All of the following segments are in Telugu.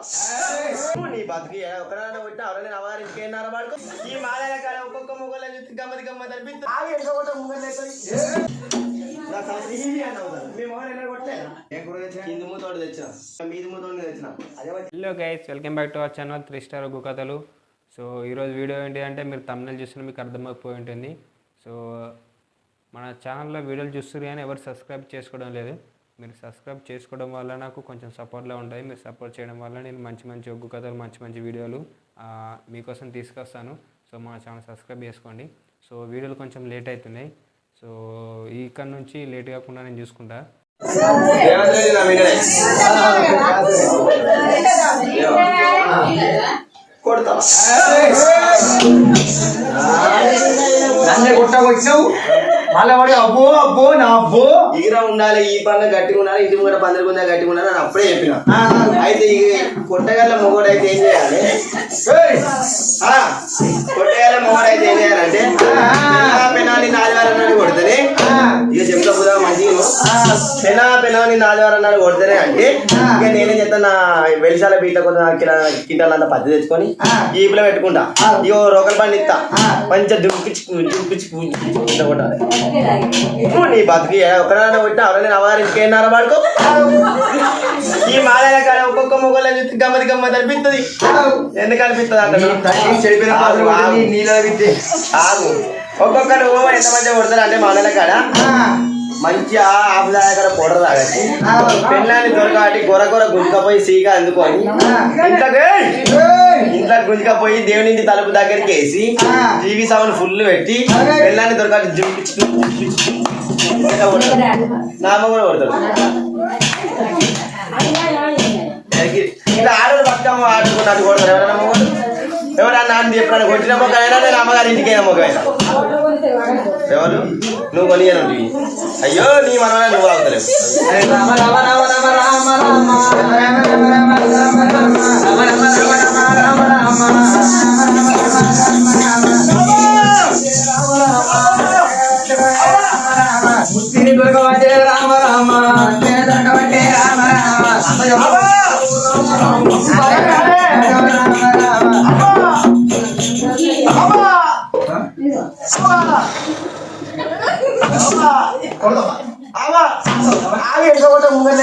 నీ బతుకు ఒకరాన కొట్టిన ఎవరైనా అవారి ఇంకేనారా వాడుకో ఈ మాలల కాడ ఒక్కొక్క మొగల చూస్తే గమ్మది గమ్మది అనిపిస్తుంది ఆగి ముంగల్ మరి. Hello guys welcome back to our channel three star Oggu Kathalu so ఈరోజు వీడియో ఏంటి అంటే మీరు తమిళ చూస్తున్న మీకు అర్థమైపోయి ఉంటుంది. సో మన ఛానల్లో వీడియోలు చూస్తారు కానీ ఎవరు సబ్స్క్రైబ్ చేసుకోవడం లేదు. మీరు సబ్స్క్రైబ్ చేసుకోవడం వల్ల నాకు కొంచెం సపోర్ట్లా ఉంటాయి. మీరు సపోర్ట్ చేయడం వల్ల నేను మంచి మంచి ఒగ్గు కథలు మంచి మంచి వీడియోలు మీకోసం తీసుకొస్తాను. సో మా ఛానల్ సబ్స్క్రైబ్ చేసుకోండి. సో వీడియోలు కొంచెం లేట్ అవుతున్నాయి సో ఇక్కడ నుంచి లేట్ కాకుండా నేను చూసుకుంటా. మళ్ళీ వాడి అబ్బో అబ్బో నా అబ్బో. ఈర ఉండాలి ఈ పనులు గట్టిగా ఉండాలి ఇంటి ముందర పందిరి ముందర గట్టిగా ఉండాలి అని అప్పుడే చెప్పిన. అయితే ఈ కొట్టగల మొగోడు అయితే ఏం చేయాలి? కొట్టగల మొగోడు అయితే ఏం చేయాలంటే పెనా పెనాని నాలుగారు అన్నాడు కొడితేనే ఇక చెంత బుధ మంచిగా. పెనా పెనాని నాలుగారు అన్నాడు కొడితేనే అంటే ఇక నేనేం చేస్తాను నా వెలిసాల బీట కొంత కిలో కింటాలు అంత పత్తి తెచ్చుకొని ఈపులో పెట్టుకుంటా. ఇక రోకల్ బండి ఇస్తా మంచిగా దుంపిచ్చి ఇంత కొట్టాలి. నువ్వు నీ బతుకు ఒకరైనా కొట్టిన ఎవరైనా అవారి ఇంకేనారా వాడుకో ఈ మాలల కాడ ఒక్కొక్క మొగల చూస్తే గమ్మది గమ్మది అనిపిస్తుంది ఎందుకు అనిపిస్తుంది చెడిపోయిన నీళ్ళ ఆగు. ఒక్కొక్కరు ఓ ఎంత మంచిగా కొడతారు అంటే మాలల కాడ మంచిగా ఆపు దగ్గర పొడరు తాగచ్చి పెళ్ళాన్ని దొరకబట్టి గొర గొర గుంజుకపోయి సీగా అందుకొని ఇంట్లోకి ఇంట్లో గుంజుకపోయి దేవుని ఇంటి తలుపు దగ్గరికి వేసి టీవీ సౌండ్ ఫుల్ పెట్టి పెళ్ళాన్ని దొరకబట్టి జుంపిచ్చి నామ కూడా కొడతాడు ఇట్లా ఆడలు బతుకమ్మ ఆడుకున్నట్టు కొడతారు ఎవరైనా మొగలు అని ఎప్పుడైనా కొట్టిన మొక్కైనా నేను అమ్మగారి ఇంటికైనా అయినా మొక్కైనా ఎవరు? నువ్వు కొనియను అయ్యో నీ మనమే నువ్వు అవుతలేవు అరే రామ రామ రామ రామ ఆగి ఎక్కడ ముంగల్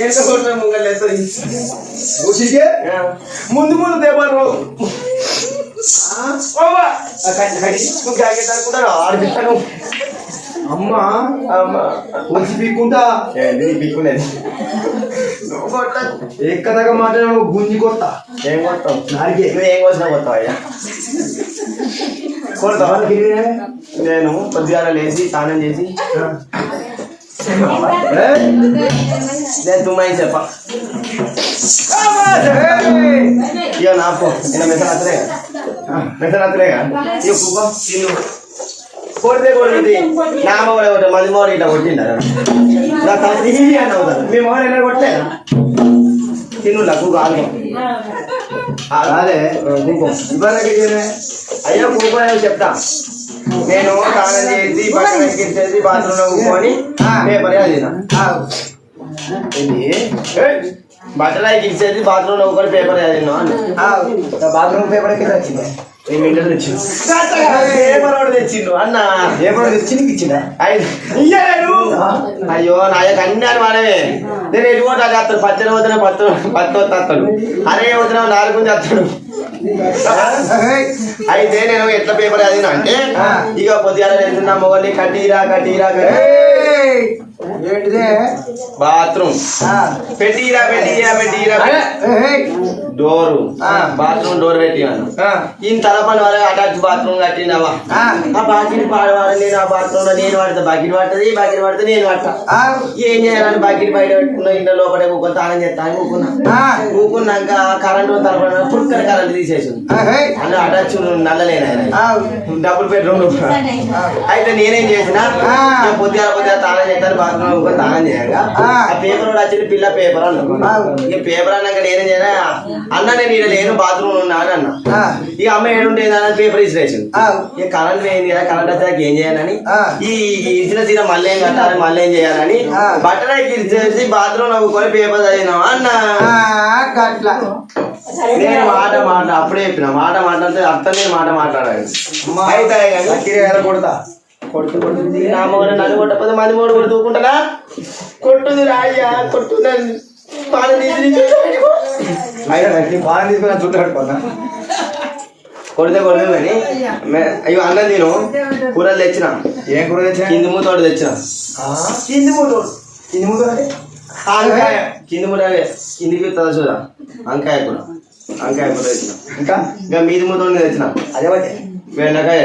ఎక్కడ ముంగల్ ముందు ముందు దేవారు ఆడిపిస్తాను అమ్మా వచ్చి పీక్కుంటా? నేను పీక్కునేది. ఎక్కదాకా మాట్లాడు గుంజి కొత్త ఏం కొత్తావు నాలుగే. ఏం కొట్టినా కొత్తావు అయ్యా కొడతావా నేను పొద్దుగాల లేచి స్నానం చేసి నేను తుమ్మాయి చెప్ప. ఇక నాకు. నేను మెసరాత్రే అత్తలేగా మెసలు ఇక పువ్వు తిన్ను కొడితే కొడుతుంది. నా మొగలు కొట్టే మంది మొగలు ఇట్లా కొట్టిండారు. నా తల్లి ఈ అని అవుతారు. మీ మొగలు ఎలా కొట్టలే తిను నాకు కాదు. అదే ఇవ్వడానికి అయ్యో కూకొని చెప్తా. నేను స్నానం చేసి పక్కన ఎక్కించేసి బాత్రూమ్లో కూకొని పేపర్ చదివిన బట్టలు ఎక్కించేసి బాత్రూమ్లో కూకొని పేపర్ చదివినా బాత్రూమ్ పేపర్ కింద వచ్చింది. తెచ్చిండు అన్న. ఇచ్చిందా అయ్య- ఇయ్యలేడు అయ్యో నా యొక్క అన్ని అని మనమే నేను ఎటు పోతే అటు వస్తాడు పచ్చడి పోతేనే పత్తు పత్తు వస్తాడు అరే పోతున్నా నాలుగు వస్తాడు అయితే నేను ఎట్లా పేపర్ చదివినా అంటే ఇక పొద్దుగాల వెళ్తున్నా మొగల్ని కట్టిరా కట్టిరా కట్టి ఏంటిదే? బాత్రూమ్. పెట్టిరా పెట్టిరా పెట్టిరా. డోరు. బాత్రూమ్ డోర్ పెట్టినాను. ఈయన తలపని వాళ్ళ అటాచ్ బాత్రూమ్ కట్టినావా? ఆ. బాకిని పాడవాడు నేను ఆ బాత్రూమ్లో నేను పడతా. బాకిని పడుతుంది బాకిని పడితే నేను పడతా. ఏం చేయాలని బాకిని బయట పెట్టుకున్నా ఇంట్లో లోపల కూకొని తాళం చేస్తాను కూకున్నా కూకున్నాక కరెంటు తలపడి పుట్టుకర కరెంట్ తీసేసింది అన్న అటాచ్ నల్లలేను ఆయన. డబుల్ బెడ్రూమ్ అయితే నేనేం చేసిన నేను పొద్దుగాల పొద్దుగా తాళం చేస్తాను బాత్రూమ్ కూకొని తాళం చేయగా ఆ. పేపర్ కూడా వచ్చింది పిల్ల పేపర్ అన్న. ఇక పేపర్ అన్నాక నేనేం చేయనా అన్న నేను ఈడ లేను బాత్రూమ్ ఉన్నా అని అన్న. ఇక అమ్మ ఏడుంటే అని పేపర్ ఇసిరేసింది. ఇక కరెంట్ పోయింది కదా కరెంట్ వచ్చాక ఏం చేయాలని ఈ ఇచ్చిన సీన మళ్ళీ ఏం కట్టాలి మళ్ళీ ఏం చేయాలని బట్టలు ఇచ్చేసి బాత్రూమ్ నవ్వుకొని పేపర్ చదివినావా అన్న. అట్లా నేను మాట మాట అప్పుడే చెప్పిన మాట మాట్లాడితే అర్థం నేను మాట మాట్లాడాలి. అయితే కొడతా? కొడుతు కొడుతుంది నా మొగలు నన్ను కొట్టకపోతే మంది మూడు కూడా దూకుంటానా కొట్టుది రాయ్యా కొట్టుదని. బాగా కొడితే కానీ మే- అయ్యో అన్నం తిను. కూరలు తెచ్చిన. ఏం కూర తెచ్చా కింది మూతోటి తెచ్చిన. కింది మూడు కింది అంటే? వంకాయ కింది మూత కిందికి తల చూడ వంకాయ కూర. వంకాయ కూర తెచ్చిన. ఇంకా? ఇంకా మీది మూతోటి తెచ్చిన. అదే బట్టి బెండకాయ.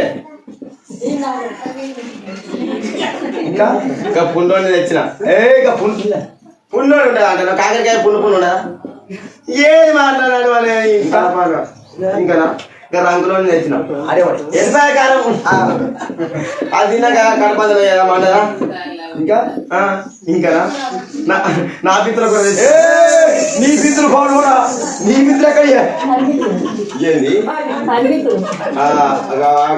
ఇంకా? ఇంకా పుండోని తెచ్చిన. ఏ ఇక పుల్ పుండోడు ఉంటుంది? అంటే కాకరకాయ పుండు పుండు ఉండదా ఏది మాట్లాడాలి వాళ్ళు ఇంకా ఇంకా ఇంకా రంగులోని తెచ్చిన. అదే ఎంత కారం అది తిన్నాక కడపదలు ఏమంటారా ఇంకా? ఇంకా నా నా పిత్రుల కూడా నీ పిత్రులు ఫోన్ కూడా. నీ పిత్రులు ఏంది?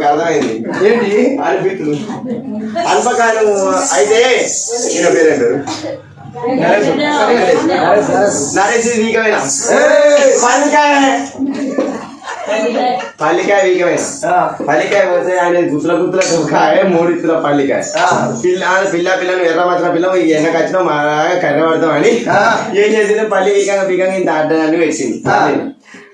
అర్థమైంది. ఏంటి అనిపిత్తులు అల్పకాలం అయితే ఈయన పేరేంటారు? నరేష్ వీకమైన పల్లికాయ పల్లికాయ వీకమైన పల్లికాయ పోతే ఆయన గుత్తుల గుత్తుల కాయ మూడు ఇత్తుల పల్లికాయ ఆ. పిల్ల పిల్ల పిల్లలు ఎర్ర మాత్రం పిల్ల ఎండకు మా కర్ర పడతామని అని ఏం చేసింది పల్లి వీకంగా వీకంగా ఇంత అడ్డాన్ని వేసింది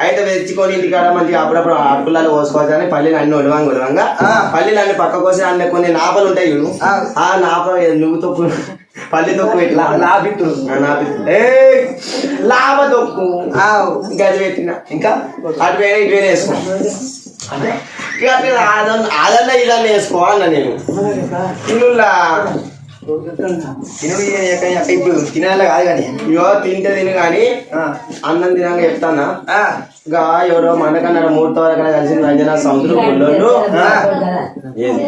అయితే తెచ్చుకొని ఇంటికాడ మంచిగా అప్పుడప్పుడు అడుపులలో పోసుకోవచ్చు అని పల్లీలు అన్ని ఉడవంగా ఉడవంగా ఆ. పల్లీలు అన్ని పక్క కోసి అన్న కొన్ని నాపలు ఉంటాయి ఆ. ఆ నాప నువ్వు తొక్కు పల్లి తొక్కు. ఏ లాభ తొక్కు ఇంకా అది పెట్టిన ఇంకా అటు వేరే ఇటు వేరే వేసుకో ఇక అట్లా అదన్న అదన్న ఇదన్న వేసుకో అన్న నేను ఇల్లులా తినుడు ఇప్పుడు తినాలి కాదు కానీ ఇగో తింటే తిను కానీ అన్నం తినాక చెప్తానా ఆ, ఇంకా ఎవరో మనకన్నా మూడు వరకు కలిసి రంజన సముద్రం. ఏంది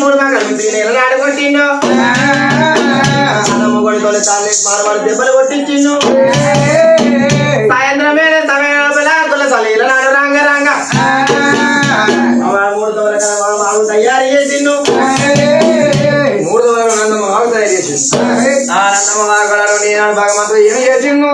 మూడు మగలు తీనేలు నాడుకొట్టిండు మొగడితో తాను మారవాడు దెబ్బలు కొట్టించిండు సాయంత్రం వేళ సమయం కుల సలీల నాడు రంగ రంగ మూడు తోల మాకు తయారు చేసిండు మూడు తోల నన్ను మాకు తయారు చేసిండు ఆ నందమ్మ వాగడారు నేను భగవంతుడు ఏమి చేసిండు